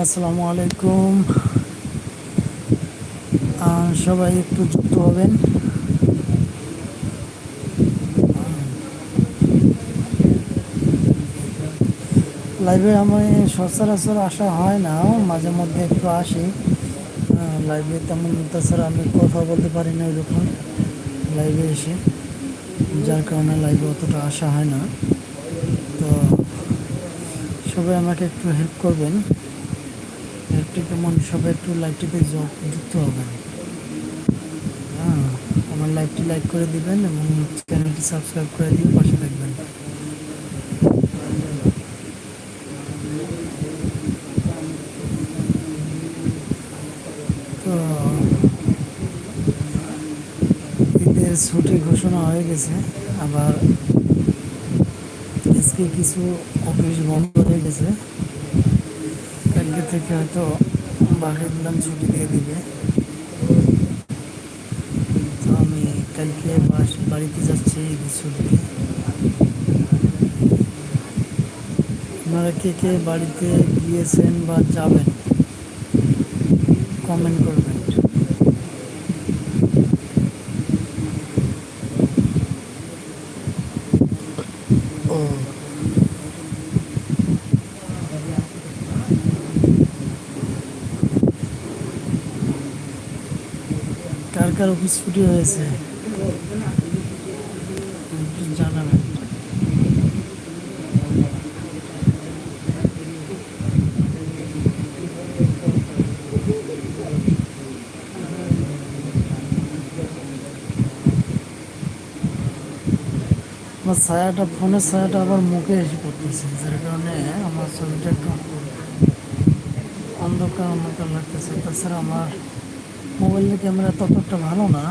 আসসালামু আলাইকুম। সবাই একটু যুক্ত হবেন। লাইভে আমি সচরাচর আসা হয় না, মাঝে মধ্যে একটু আসি। লাইভে তেমন তাছাড়া আমি কথা বলতে পারি না ওইরকম। লাইভে এসে, যার কারণে লাইভে অতটা আসা হয় না। তো সবাই আমাকে একটু হেল্প করবেন। হেল্পটি কেমন সবাই একটু লাইভটিতে যুক্ত হবেন হ্যাঁ আমার লাইভটি লাইক করে দিবেন এবং চ্যানেলটি সাবস্ক্রাইব করে দিয়ে পাশে থাকবেন। তো, ঈদের ছুটি ঘোষণা হয়ে গেছে, আবার আজকে কিছু অফিস বন্ধ হয়ে গেছে। কালকে থেকে হয়তো বাকি দিলাম ছুটি দিয়ে দিবে তো আমি কালকে বাস- বাড়িতে যাচ্ছি ঈদের ছুটিতে আপনারা কে কে বাড়িতে গিয়েছেন বা যাবেন কমেন্ট করবেন ও কার কার অফিস ছুটি হয়েছে? জানাবেন। আমার ছায়াটা, ফোনের ছায়াটা আবার মুখে এসে পড়তেছে। যার কারণে আমার ছবিটা একটু অন্ধকার অন্ধকার লাগতেছে। তাছাড়া আমার মোবাইলের ক্যামেরা ততটা ভালো না।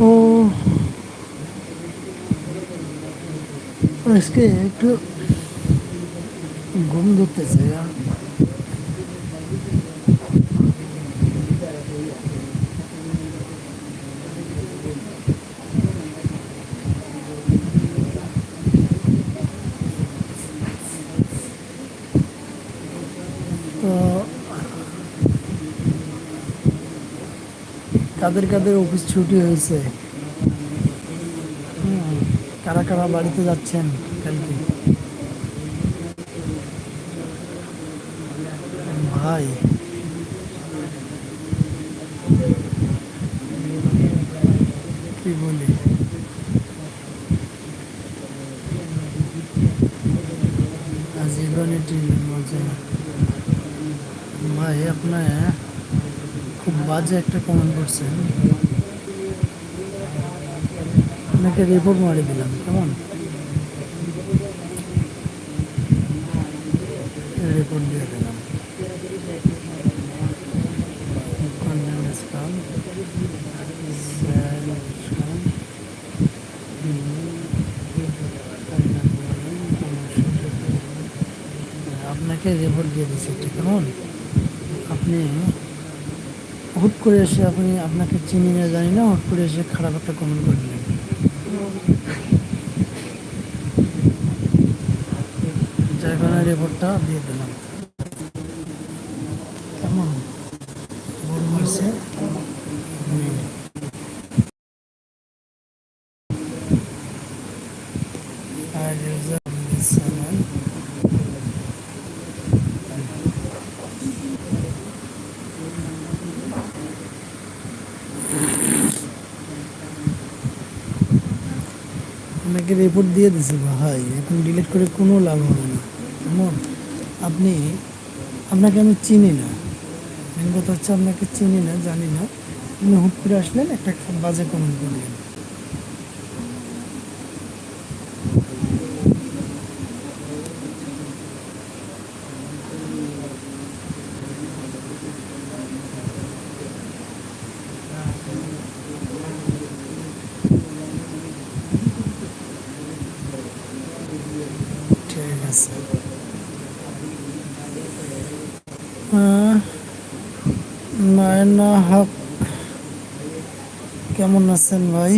ও। আজকে একটু ঘুম ধরতেছে তো কাদের কাদের অফিস ছুটি হয়েছে? কারা কারা বাড়িতে যাচ্ছেন কালকে? ভাই। কি বলি? আজীবনে টিভি ভাই, আপনার খুব বাজে একটা কমেন্ট করছেন আপনাকে রিপোর্ট মারি দিলাম, কেমন? রিপোর্ট দিয়ে দিলাম। আপনাকে রিপোর্ট দিয়ে দিচ্ছি কেমন? আপনি হুট করে এসে আপনি আপনাকে চিনি না, জানি না, হুট করে এসে খারাপ একটা কমেন্ট করে দিলেন যার কারণে রিপোর্টটা দিয়ে দিলাম কেমন বড় হয়েছে আপনি আর user on this channel আপনাকে রিপোর্ট দিয়ে দিছে, ভাই। এখন ডিলিট করে কোনো লাভ হবে না। কেমন আপনি, আপনাকে আমি চিনি না। মেন কথা হচ্ছে আপনাকে চিনি না, জানি না। আপনি হুট করে আসলেন, একটা বাজে কমেন্ট করলেন ঠিক আছে নয়না হক, কেমন আছেন ভাই?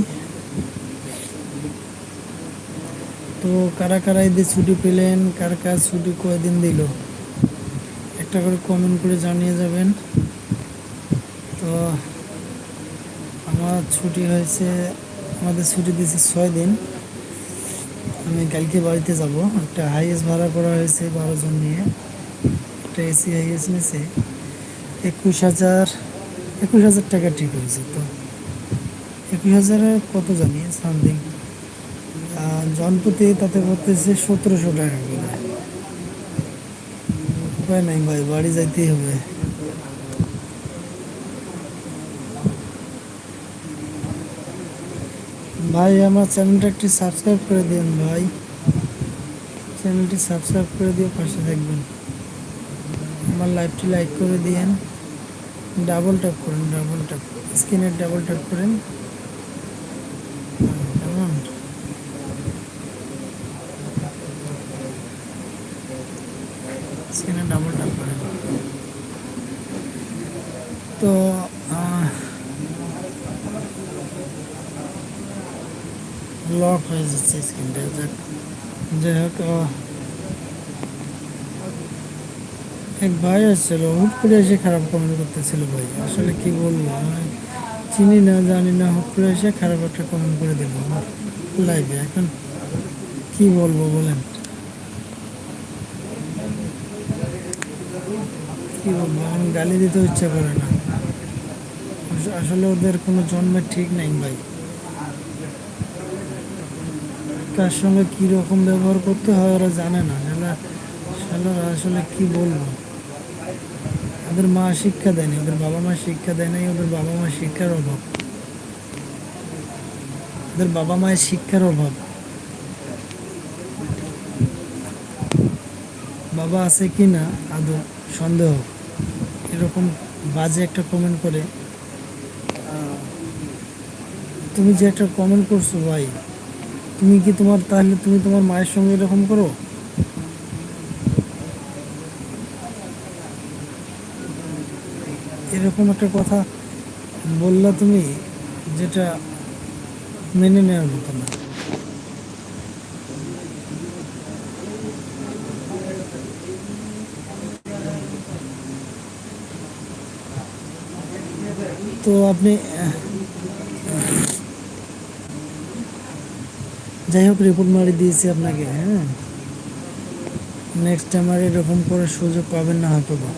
তো কারা কারা ঈদের ছুটি পেলেন? কার কার ছুটি কয়দিন দিল? একটা করে কমেন্ট করে জানিয়ে যাবেন। তো আমার ছুটি হয়েছে, আমাদের ছুটি দিয়েছে ছয় দিন। আমি কালকে বাড়িতে যাব। একটা হাইয়েস্ট ভাড়া করা হয়েছে বারো জন নিয়ে। একটা এসি হাইয়েস্ট নিয়েছে। একুশ হাজার একুশ হাজার টাকা ঠিক হয়েছে তো। একুশ হাজারে কত জানি সামথিং জনপ্রতি তাতে পড়তেছে সতেরোশো টাকা করে। উপায় নাই ভাই, বাড়ি যাইতেই হবে। ভাই, আমার চ্যানেলটা একটি সাবস্ক্রাইব করে দিন ভাই। চ্যানেলটি সাবস্ক্রাইব করে দিয়ে পাশে থাকবেন। আমার লাইভটি লাইক করে দিয়েন। ডাবল ট্যাপ করেন ডাবল ট্যাপ স্ক্রিনে ডাবল ট্যাপ করেন কেমন স্ক্রিনে ডাবল ট্যাপ করেন তো লক স্ক্রিনটা যাক যাই হোক এক ভাই আসছিল হুট করে এসে খারাপ কমেন্ট করতেছিল ভাই আসলে কি বলব চিনি না জানি না হুট করে এসে খারাপ একটা কমেন্ট করে দিল লাইভে এখন কি বলব বলেন কি বলব আমি গালি দিতে ইচ্ছা করে না আসলে ওদের কোনো জন্মের ঠিক নাই ভাই কার সঙ্গে কী রকম ব্যবহার করতে হয় ওরা জানে না। শালা শালারা আসলে কি বলব? ওদের মা শিক্ষা দেয়নি ওদের বাবা মা শিক্ষা দেয় নাই, ওদের বাবা মা শিক্ষার অভাব। ওদের বাবা মায়ের শিক্ষার অভাব। বাবা আছে কি না, আদৌ সন্দেহ। এরকম বাজে একটা কমেন্ট করে। তুমি যে একটা কমেন্ট করছ, ভাই তুমি কি তোমার, তাহলে তুমি তোমার মায়ের সঙ্গে এরকম করো? এরকম একটা কথা বললা তুমি যেটা মেনে নেওয়ার মতো না। তো আপনি যাই হোক রিপোর্ট মারি দিয়েছি আপনাকে হ্যাঁ? নেক্সট টাইম আর এরকম করে সুযোগ পাবেন না হয়তো বা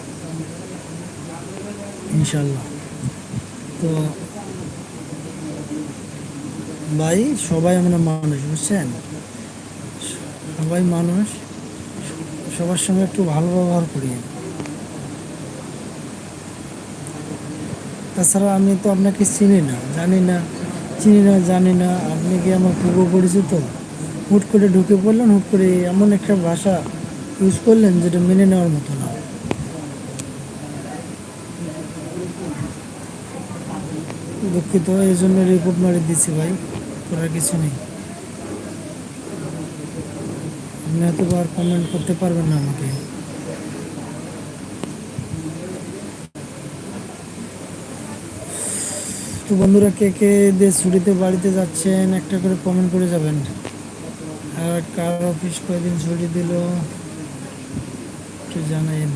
ইনশাল্লাহ। তো, ভাই, সবাই আমরা মানুষ, বুঝছেন? সবাই মানুষ, সবার সঙ্গে একটু ভালো ব্যবহার করি। তাছাড়া আমি তো আপনাকে চিনি না, জানি না। চিনি না জানি না, আপনি কি আমার পূর্ব পরিচিত? হুট করে ঢুকে পড়লেন, হুট করে এমন একটা ভাষা ইউজ করলেন যেটা মেনে নেওয়ার মতো না। দুঃখিত এই জন্য রিপোর্ট মারি দিচ্ছি ভাই, করার কিছু নেই। আপনি আর কমেন্ট করতে পারবেন না আমাকে। তো বন্ধুরা, কে কে দিয়ে ছুটিতে বাড়িতে যাচ্ছেন, একটা করে কমেন্ট করে যাবেন। আর কার অফিস কয়দিন ছুটি দিল, একটু জানাইন।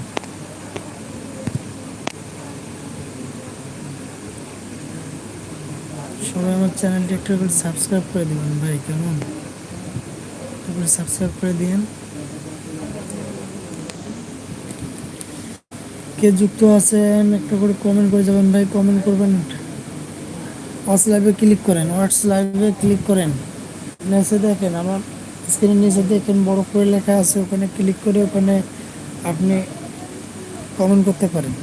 সবাই আমার চ্যানেলটি একটু করে সাবস্ক্রাইব করে দিবেন ভাই, কেমন? করে সাবস্ক্রাইব করে দিন কে যুক্ত আছেন, একটা করে কমেন্ট করে যাবেন ভাই কমেন্ট করবেন। ওয়াটস লাইভে ক্লিক করেন, ওয়াটস লাইভে ক্লিক করেন। নিচে দেখেন, আমার স্ক্রিনের নিচে দেখেন, বড় করে লেখা আছে, ওখানে ক্লিক করে ওখানে আপনি কমেন্ট করতে পারেন।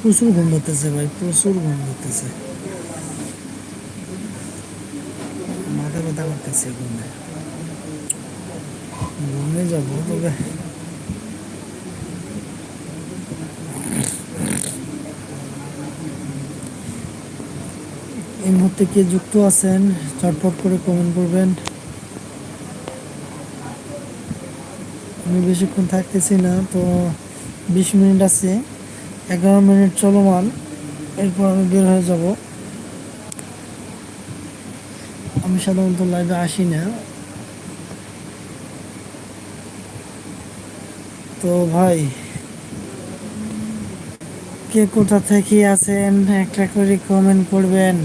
প্রচুর ঘুম ধরতেছে ভাই, প্রচুর ঘুম ধরতেছে মাথা ব্যথা করতেছে ঘুমে। ঘুমে যাব, তবে এই মুহূর্তে কে যুক্ত আছেন, চটপট করে কমেন্ট করবেন। আমি বেশিক্ষণ থাকতেছি না, তো বিশ মিনিট আছে, এগারো মিনিট চলমান, এরপর আমি বের হয়ে যাব। আমি সাধারণত লাইভে আসি না। তো ভাই, কে কোথা থেকে আছেন? একটা করে কমেন্ট করবেন।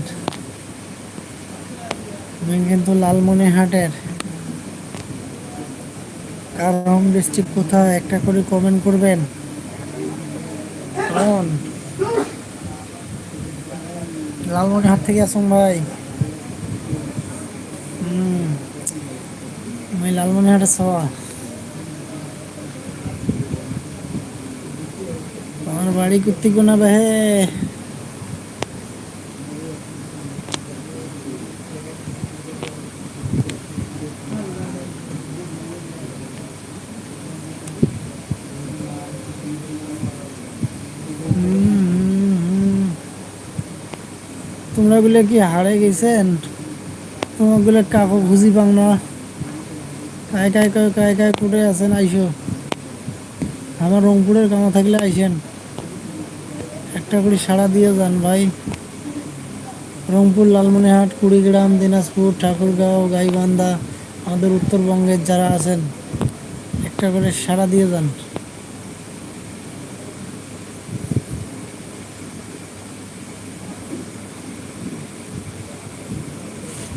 কিন্তু লালমনিরহাটের। কার হোম ডিস্ট্রিক্ট কোথায়? একটা করে কমেন্ট করবেন। কোন লালমনিরহাট থেকে আসুন ভাই। হুম, আমি লালমনিরহাটে সওয়া আমার বাড়ি কুত্তি কোনা বাহে তোমরা গুলো কি হারে গেছেন? তোমারগুলো কাকু খুঁজি পাং না। কায় কায় কায় কায় কায় কুটে আছেন, আইসো। আমার রংপুরের কামা থাকলে আইসেন। একটা করে সাড়া দিয়ে যান ভাই। রংপুর, লালমনিরহাট, কুড়িগ্রাম, দিনাজপুর, ঠাকুরগাঁও, গাইবান্ধা, আমাদের উত্তরবঙ্গের যারা আছেন, একটা করে সাড়া দিয়ে যান।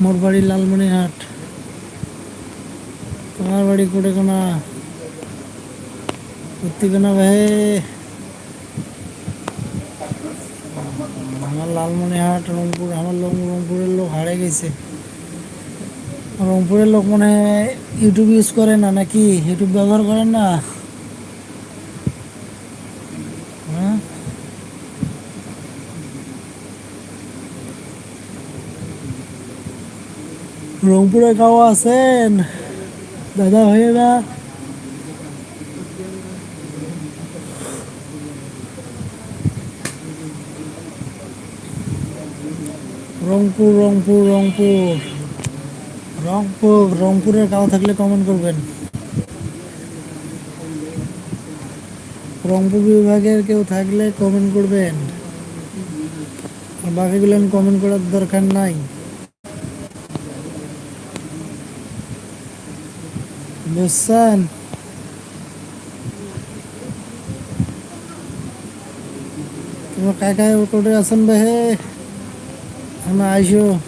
মোর বাড়ি লালমনিরহাট তোমার বাড়ি কোটে কোনা উত্তিকোনা ভাই আমার লালমনিরহাট রংপুর আমার রংপুরের লোক হারে গেছে। রংপুরের লোক মনে ইউটিউব ইউজ করে না, নাকি ইউটিউব ব্যবহার করেন না? হ্যাঁ? রংপুরে কাউ আছেন? দাদা, ভাইয়েরা? রংপুর রংপুর রংপুর। রংপুর, রংপুরের কাউ থাকলে কমেন্ট করবেন। রংপুর বিভাগের কেউ থাকলে কমেন্ট করবেন। বাকিগুলো কমেন্ট করার দরকার নাই। বুঝছেন তোমার কাকায় কোটে আছেন ভাই আমি আইসো।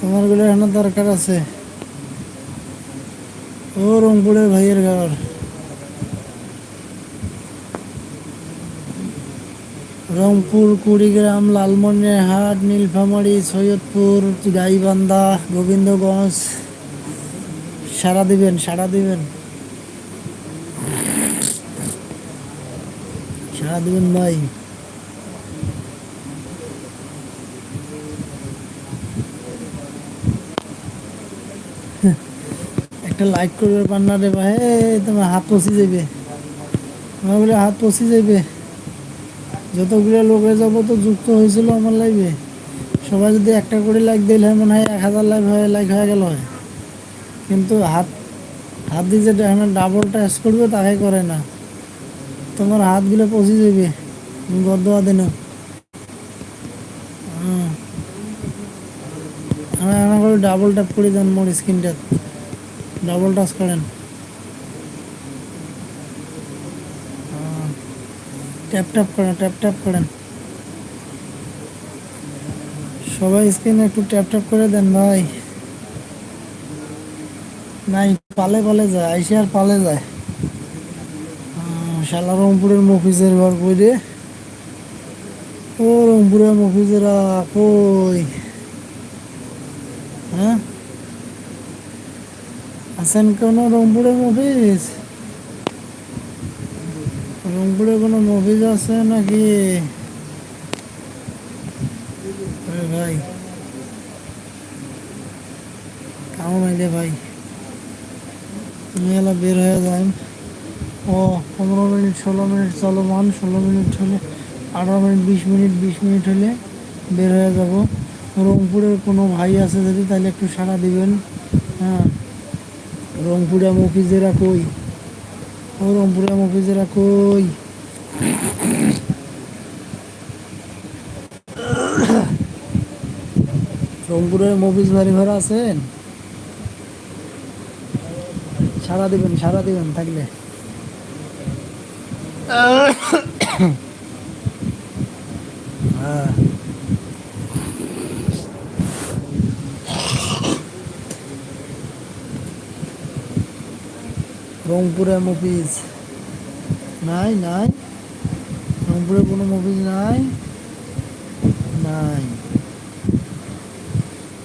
তোমারগুলো এখন দরকার আছে। ও রংপুরের ভাইয়ের ঘর। রংপুর, কুড়িগ্রাম, লালমনিরহাট, নীলফামারী, সৈয়দপুর, গাইবান্ধা, গোবিন্দগঞ্জ। সারা দিবেন সারা দিবেন। সারা দিবেন ভাই। একটা লাইক করবে পান্না রে ভাই। তোমার হাত পচি যাবে আমার বলে হাত পচি যাবে যতগুলো লোকে যাব তো যুক্ত হয়েছিল আমার লাইভে সবাই যদি একটা করে লাইক দিলে মনে হয় এক হাজার লাইভ হয়ে লাইক হয়ে গেল। হয় কিন্তু হাত হাত দিয়ে যেটা ডাবল টাচ করবে তাকে করে না। তোমার হাতগুলো পচি যাবে গদ্দোয়া দিন। আমি ডাবল ট্যাপ করে দেন মোর স্ক্রিনটা ডাবল টাচ করেন ট্যাপ ট্যাপ করেন ট্যাপ ট্যাপ করেন সবাই স্ক্রিনে একটু ট্যাপ ট্যাপ করে দেন ভাই। নাই পালে পালে যায়, আইসে আর পালে যায়। শালা রংপুরের মফিজের ঘর রে? ও রংপুরের মফিজেরা কই হ্যাঁ আছেন কোনো রংপুরের মফিজ রংপুরে কোনো মফিজ আছে নাকি ভাই কাম মাইলে ভাই তুমি এলা বের হয়ে যান ও পনেরো মিনিট ষোলো মিনিট চলমান ষোলো মিনিট হলে আঠারো মিনিট বিশ মিনিট বিশ মিনিট হলে বের হয়ে যাব রংপুরের কোনো ভাই আছে যদি তাহলে একটু সাড়া দিবেন। হ্যাঁ। রংপুরা মফিজেরা কই? ও রংপুরা মফিজেরা কই? রংপুরের মফিজ বাড়ি ঘর আছেন? সারা দিবেন সারা দিবেন থাকলে। হ্যাঁ। রংপুরে মুভিজ। নাই নাই? রংপুরে কোনো মুভিজ নাই? নাই।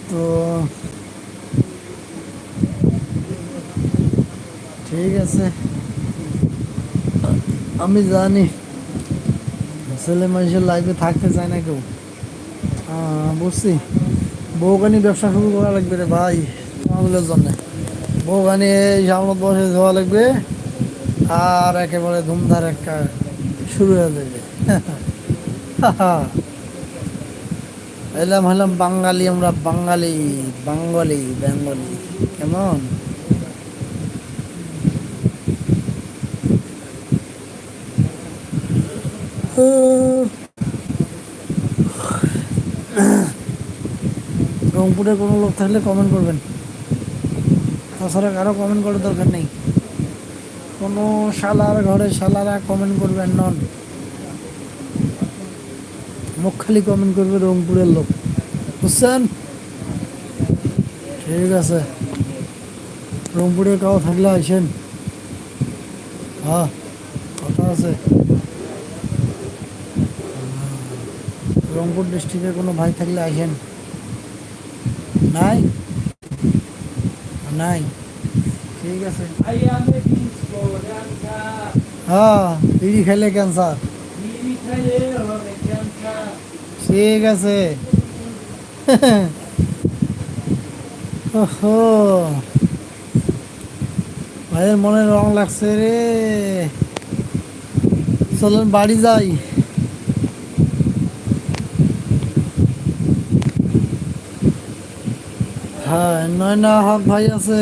তো ঠিক আছে। আমি জানি। ছেলে মানুষের লাইফে থাকতে চায় না কেউ। বুঝছি। বউকানি ব্যবসা শুরু করা লাগবে রে ভাই। তোমাগুলোর জন্য। বউকানি এই সামনত বসে ধোয়া লাগবে আর একেবারে ধুমধার একটা শুরু হয়ে যাবে। এলাম হলাম বাঙালি, আমরা বাঙালি বাঙালি, বেঙ্গলি। কেমন? রংপুরে কোনো লোক থাকলে কমেন্ট করবেন। তাছাড়া কারও কমেন্ট করার দরকার নেই। কোনো শালার ঘরে শালারা কমেন্ট করবেন নন। মুখ খালি কমেন্ট করবে রংপুরের লোক। বুঝছেন? ঠিক আছে। রংপুরে কাউ থাকলে আসেন হ্যাঁ কথা আছে। রংপুর ডিস্ট্রিক্টের কোনো ভাই থাকলে আসেন নাই? নাই। ঠিক আছে. হ্যাঁ বিড়ি খেলে ক্যান্সার. ঠিক আছে। ওহো। ভাইয়ের মনে রং লাগছে রে। চলেন বাড়ি যাই। হ্যাঁ নয়না হক ভাই আছে।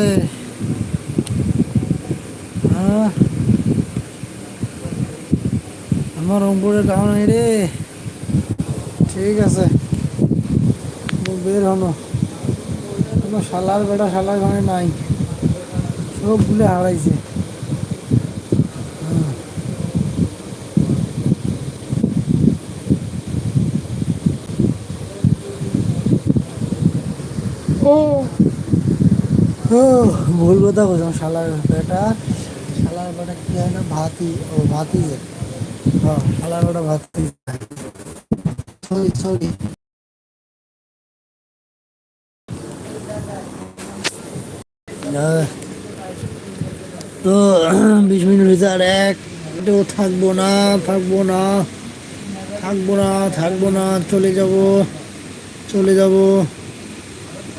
হ্যাঁ? আমার রংপুরে গাঁও নেই রে। ঠিক আছে। বের হলো কোনো শালার বেটা শালার ঘরে নাই। সব ভুলে হারাইছে। হুম। ও ভুল কথা বলছিলাম শালার বেটা শালার বেটা কি হয় না, ভাতি, ও ভাতি হ্যাঁ শালার বেটা ভাতি সরি সরি তো, বিশ মিনিট হয়েছে আর এক মিনিটও থাকব না থাকব না থাকব না থাকব না, চলে যাব চলে যাব।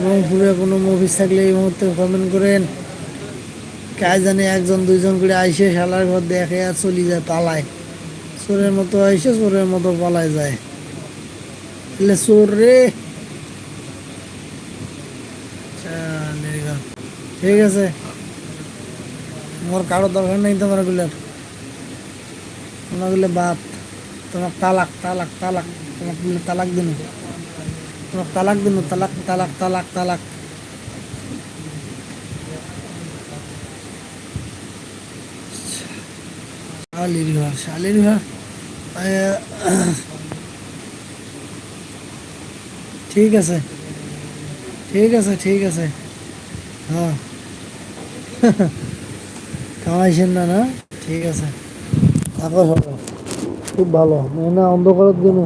রংপুরে কোনো মুভিস থাকলে এই মুহূর্তে কমেন্ট করেন। কাজ জানে একজন, দুইজন করে আইসে শালার ঘর দেখে আর চলি যায়, পালায়। চোরের মতো আইসে, চোরের মতো পালায় যায়। এলে চোর রে। ঠিক আছে। মোর কারও দরকার নেই তোমারগুলার। তোমারগুলো বাপ তোমার তালাক তালাক তালাক। তোমার তালাক দিন। তালাক দিন, তালাক তালাক তালাক তালাক। শালির শালির ঠিক আছে ঠিক আছে ঠিক আছে। হ্যাঁ। কামাইছেন না না? ঠিক আছে। থাকো খুব ভালো। না অন্ধকারের জন্য